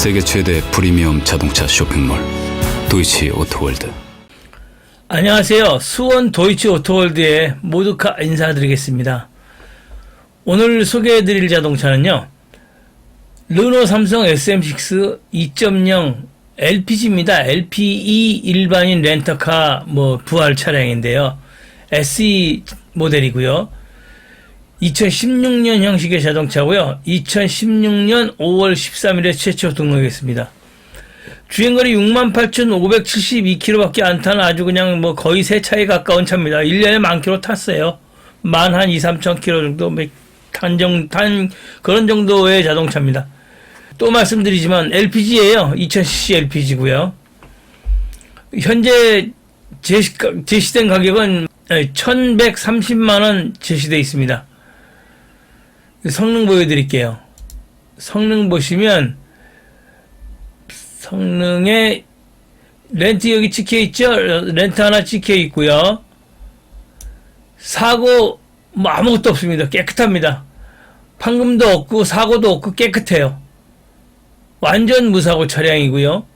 세계 최대 프리미엄 자동차 쇼핑몰 도이치 오토월드 안녕하세요. 수원 도이치 오토월드의 모두카 인사드리겠습니다. 오늘 소개해드릴 자동차는요. 르노 삼성 SM6 2.0 LPG입니다. LPE 일반인 렌터카 뭐 부활 차량인데요. SE 모델이고요. 2016년 형식의 자동차고요. 2016년 5월 13일에 최초 등록했습니다. 주행거리 68,572km밖에 안 타는 아주 그냥 뭐 거의 새 차에 가까운 차입니다. 1년에 만 킬로 탔어요. 만 한 2, 3천 킬로 정도 뭐 탄정, 탄 그런 정도의 자동차입니다. 또 말씀드리지만 LPG예요. 2000cc LPG고요. 현재 제시, 제시된 가격은 1,130만 원 제시되어 있습니다. 성능 보여드릴게요. 성능 보시면 성능에 렌트 여기 찍혀 있죠? 렌트 하나 찍혀 있고요. 사고 뭐 아무것도 없습니다. 깨끗합니다. 판금도 없고 사고도 없고 깨끗해요. 완전 무사고 차량이고요.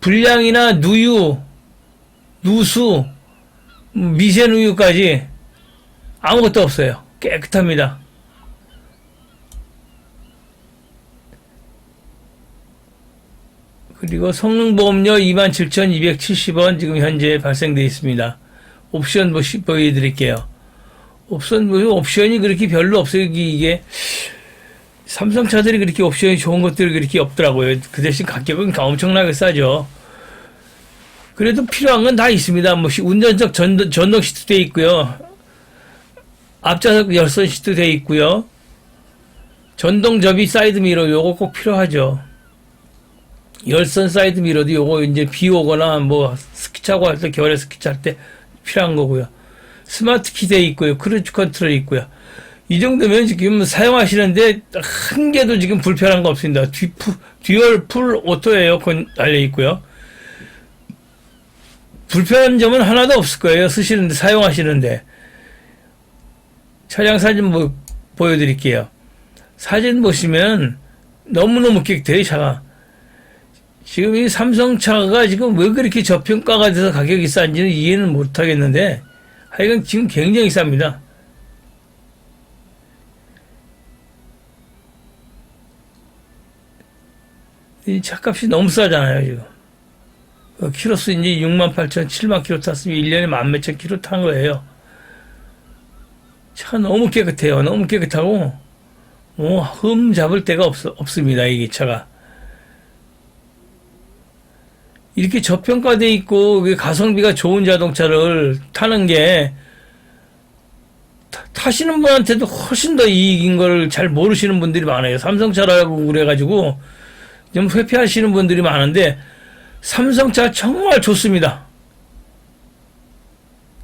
불량이나 누유, 누수, 미세누유까지 아무것도 없어요. 깨끗합니다. 그리고 성능보험료 27,270원 지금 현재 발생되어 있습니다. 옵션 보시, 보여드릴게요. 옵션, 뭐 옵션이 그렇게 별로 없어요. 이게, 삼성차들이 그렇게 옵션이 좋은 것들이 그렇게 없더라고요. 그 대신 가격은 엄청나게 싸죠. 그래도 필요한 건 다 있습니다. 뭐 시- 운전석 전, 전동 시트 돼 있고요. 앞좌석 열선 시트 돼 있고요. 전동 접이 사이드 미러 요거 꼭 필요하죠. 열선 사이드 미러도 요거 이제 비 오거나 뭐 스키 차고 할 때 겨울에 스키 탈때 필요한 거고요. 스마트 키돼 있고요. 크루즈 컨트롤 있고요. 이 정도면 지금 사용하시는데 한 개도 지금 불편한 거 없습니다. 뒤, 푸, 듀얼 풀 오토 에어컨 달려 있고요. 불편한 점은 하나도 없을 거예요. 쓰시는데, 사용하시는데. 차량 사진 뭐, 보여드릴게요. 사진 보시면 너무너무 깨끗해요, 차가. 지금 이 삼성차가 지금 왜 그렇게 저평가가 돼서 가격이 싼지는 이해는 못 하겠는데, 하여간 지금 굉장히 쌉니다. 이 차값이 너무 싸잖아요, 지금. 그 키로수 이제 6만 8천, 7만 킬로 탔으면 1년에 만 몇천 킬로 탄 거예요. 차가 너무 깨끗해요. 너무 깨끗하고, 뭐, 흠 잡을 데가 없, 없습니다. 이게 차가. 이렇게 저평가돼 있고, 이게 가성비가 좋은 자동차를 타는 게, 타- 타시는 분한테도 훨씬 더 이익인 걸 잘 모르시는 분들이 많아요. 삼성차라고 그래가지고, 좀 회피하시는 분들이 많은데, 삼성차 정말 좋습니다.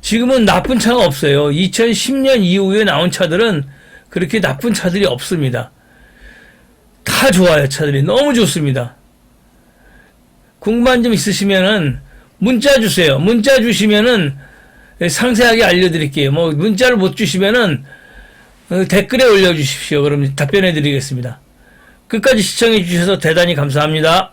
지금은 나쁜 차가 없어요. 2010년 이후에 나온 차들은 그렇게 나쁜 차들이 없습니다. 다 좋아요, 차들이. 너무 좋습니다. 궁금한 점 있으시면은 문자 주세요. 문자 주시면은 상세하게 알려드릴게요. 뭐 문자를 못 주시면은 어, 댓글에 올려주십시오. 그럼 답변해 드리겠습니다. 끝까지 시청해 주셔서 대단히 감사합니다.